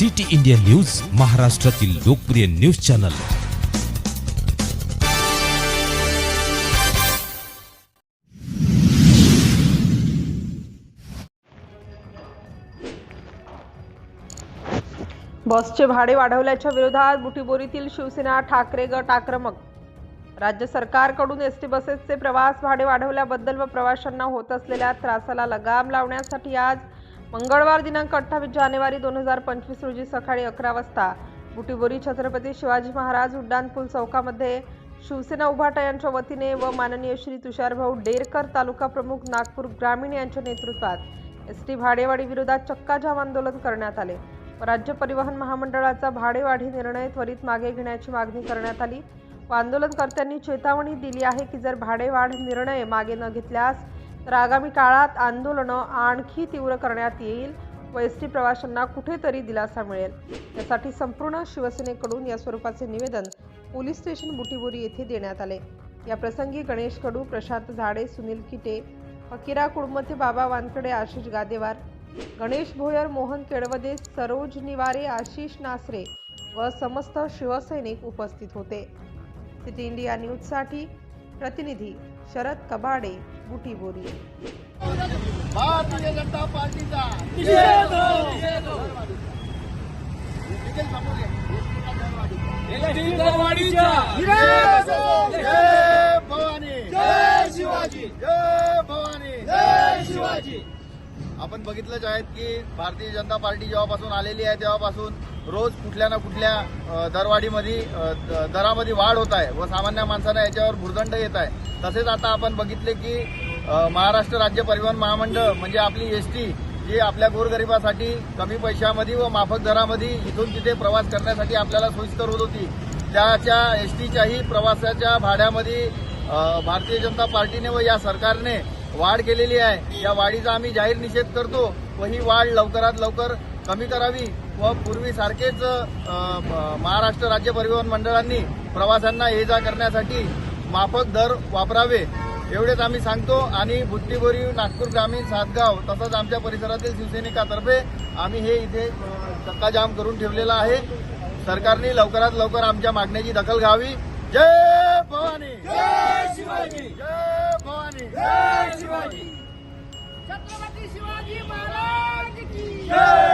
City India news महाराष्ट्रातील लोकप्रिय news channel. बसचे भाडे वाढवल्याच्या विरोधात बुटीबोरीतील शिवसेना ठाकरे गट आक्रमक. राज्य सरकारकडून एस टी बसेसचे प्रवास भाडे वाढवल्याबद्दल व प्रवाशांना होत असलेल्या त्रासाला लगाम लावण्यासाठी आज मंगळवार दिनांक अठ्ठावीस जानेवारी दोन हजार पंचवीस रोजी सकाळी अकरा वाजता बुटीबोरी छत्रपती शिवाजी महाराज उड्डाणपूल चौकामध्ये शिवसेना उभाटा यांच्या वतीने व माननीय श्री तुषारभाऊ डेरकर तालुका प्रमुख नागपूर ग्रामीण यांच्या नेतृत्वात एस टी भाडेवाढी विरोधात चक्काजाम आंदोलन करण्यात आले. राज्य परिवहन महामंडळाचा भाडेवाढी निर्णय त्वरित मागे घेण्याची मागणी करण्यात आली. व आंदोलनकर्त्यांनी चेतावणी दिली आहे की जर भाडेवाढ निर्णय मागे न घेतल्यास तर आगामी काळात आंदोलनं आणखी तीव्र करण्यात येईल. व एस टी प्रवाशांना कुठेतरी दिलासा मिळेल. यासाठी संपूर्ण शिवसेनेकडून या स्वरूपाचे निवेदन पोलीस स्टेशन बुटीबोरी येथे देण्यात आले. या प्रसंगी गणेश कडू प्रशांत झाडे सुनील किटे फकीरा कुडमते बाबा वानकडे आशिष गादेवार गणेश भोयर मोहन केळवदे सरोज निवारे आशिष नासरे व समस्त शिवसैनिक उपस्थित होते. सिटी इंडिया न्यूजसाठी प्रतिनिधी शरद कबाडे. बुटीबोरी भारतीय जनता पार्टीचा. जय भवानी जय शिवाजी जय भवानी. जय शिवाजी. आपण बघितलंच आहेत की भारतीय जनता पार्टी जेव्हापासून आलेली आहे तेव्हापासून रोज कुठल्या ना कुठल्या दरवाढीमध्ये द- दरामध्ये वाढ होत आहे व सामान्य माणसांना याच्यावर भुर्दंड येत आहे. तसेच आता आपण बघितले की महाराष्ट्र राज्य परिवहन महामंडळ म्हणजे आपली एस टी जी आपल्या गोरगरिबासाठी कमी पैशामध्ये व माफक दरामध्ये इथून तिथे प्रवास करण्यासाठी आपल्याला सोयीस्कर होत होती. त्याच्या एस टीच्याही प्रवासाच्या भाड्यामध्ये भारतीय जनता पार्टीने व या सरकारने वाढ केलेली आहे. या वाढीचा आम्ही जाहीर निषेध करतो व ही वाढ लवकरात लवकर कमी करावी व पूर्वीसारखेच महाराष्ट्र राज्य परिवहन मंडळांनी प्रवाशांना ये जा करण्यासाठी माफक दर वापरावे एवढेच आम्ही सांगतो. आणि बुट्टीबोरी नागपूर ग्रामीण सातगाव तसंच आमच्या परिसरातील शिवसैनिकातर्फे आम्ही हे इथे चक्काजाम करून ठेवलेला आहे. सरकारने लवकरात लवकर आमच्या मागण्याची दखल घ्यावी. जय भवानी! जय शिवाजी! जय भवानी! जय शिवाजी! छत्रपती शिवाजी महाराज की जय